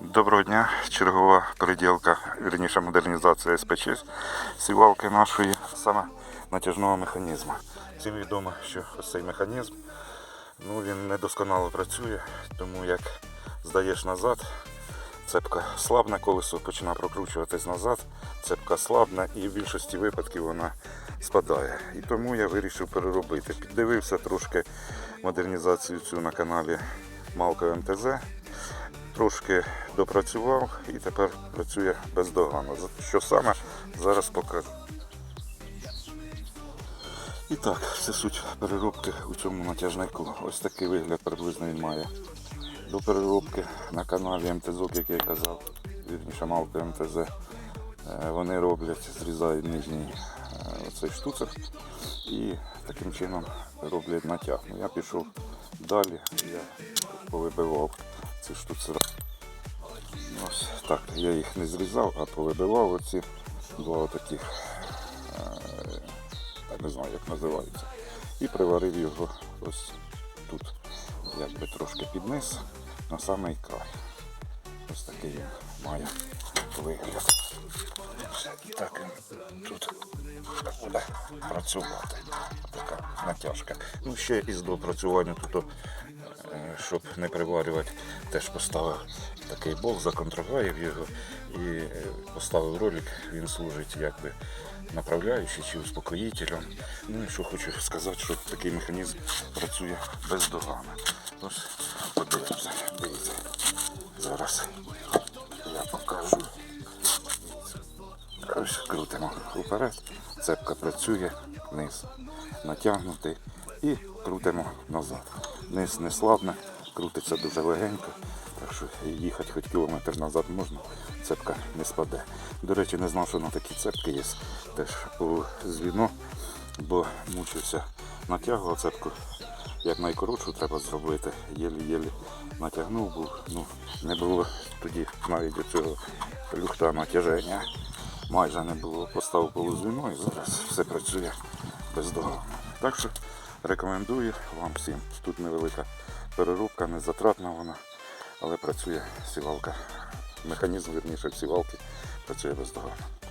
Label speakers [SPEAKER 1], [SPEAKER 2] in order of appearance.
[SPEAKER 1] Доброго дня. Чергова переділка, вірніше модернізація СПЧ сівалки нашої саме натяжного механізму. Всім відомо, що ось цей механізм ну, він недосконало працює, тому як здаєш назад, цепка слабне, колесо починає прокручуватись назад, цепка слабна і в більшості випадків вона спадає. І тому я вирішив переробити. Піддивився трошки модернізацію цю на каналі Малко МТЗ. Трошки допрацював і тепер працює бездоганно. Що саме, зараз покажу. І так, це суть переробки у цьому натяжнику. Ось такий вигляд приблизно він має. До переробки на каналі МТЗ, як я казав, вірніше Малко МТЗ. е, Вони роблять, зрізають нижній е, оцей штуцер і таким чином роблять натяг. Ну, я пішов далі, я повибивав ці штуцери. Ось так, я їх не зрізав, а повибивав оці два таких, я не знаю, як називаються. І приварив його ось тут, якби трошки під на самий край. Ось такий він має вигляд. Так тут буде працювати. Така натяжка. Ну ще із допрацювання тут, е, щоб не приварювати, теж поставив такий болт, законтролював його і е, поставив ролик, він служить якби направляючим чи успокоїтелем. Ну і що хочу сказати, що такий механізм працює бездоганно. Ось подивимося, дивіться. Зараз я покажу. Ось крутимо вперед, цепка працює, низ натягнутий і крутимо назад. Низ не слабне, крутиться дуже легенько, так що їхати хоч кілометр назад можна, цепка не спаде. До речі, не знав, що на такі цепки є теж по звіно, бо мучився, натягував цепку. Як найкоротшу треба зробити, єлі-єлі натягнув, був, ну, не було тоді навіть цього люхта натяження майже не було. Поставив полузвіно і зараз все працює бездоганно. Так що рекомендую вам всім. Тут невелика переробка, не затратна вона, але працює сівалка. Механізм, вірніше, сівалки працює бездоганно.